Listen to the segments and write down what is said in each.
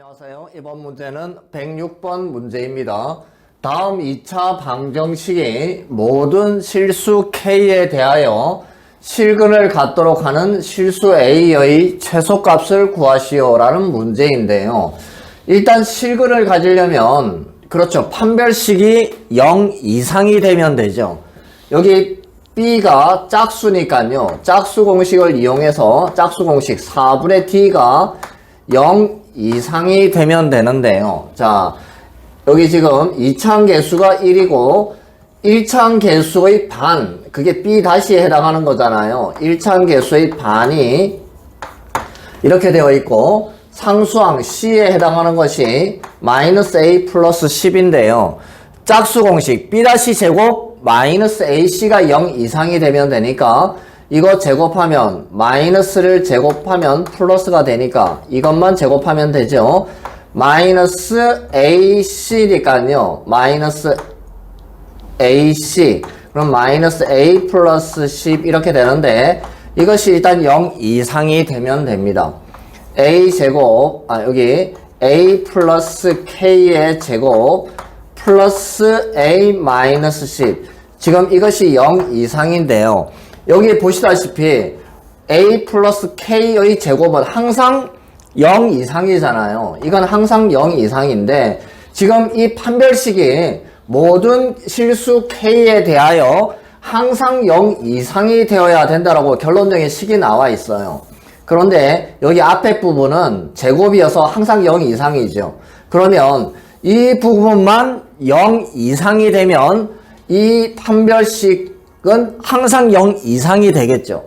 안녕하세요. 이번 문제는 106번 문제입니다. 다음 2차 방정식이 모든 실수 k에 대하여 실근을 갖도록 하는 실수 a의 최소값을 구하시오 라는 문제인데요. 일단 실근을 가지려면 그렇죠. 판별식이 0 이상이 되면 되죠. 여기 b가 짝수니까요. 짝수 공식을 이용해서 짝수 공식 4분의 t가 0 이상이 되면 되는데요. 자, 여기 지금 2차항 개수가 1이고 1차항 개수의 반, 그게 b 다시에 해당하는 거잖아요. 1차항 개수의 반이 이렇게 되어 있고 상수항 c에 해당하는 것이 마이너스 a 플러스 10인데요. 짝수 공식 b 다시 제곱 마이너스 ac가 0 이상이 되면 되니까 이거 제곱하면 마이너스를 제곱하면 플러스가 되니까 이것만 제곱하면 되죠. 마이너스 ac니까요. 마이너스 ac 그럼 마이너스 a 플러스 10 이렇게 되는데 이것이 일단 0 이상이 되면 됩니다. a 제곱 아 여기 a 플러스 k의 제곱 플러스 a 마이너스 10 지금 이것이 0 이상인데요. 여기 보시다시피 a 플러스 k의 제곱은 항상 0 이상이잖아요. 이건 항상 0 이상인데 지금 이 판별식이 모든 실수 k에 대하여 항상 0 이상이 되어야 된다라고 결론적인 식이 나와 있어요. 그런데 여기 앞에 부분은 제곱이어서 항상 0 이상이죠. 그러면 이 부분만 0 이상이 되면 이 판별식 은 항상 0 이상이 되겠죠.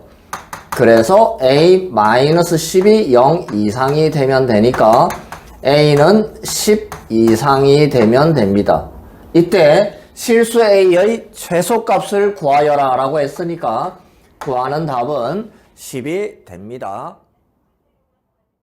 그래서 a-10이 0 이상이 되면 되니까 a는 10 이상이 되면 됩니다. 이때 실수 a의 최소값을 구하여라 라고 했으니까 구하는 답은 10이 됩니다.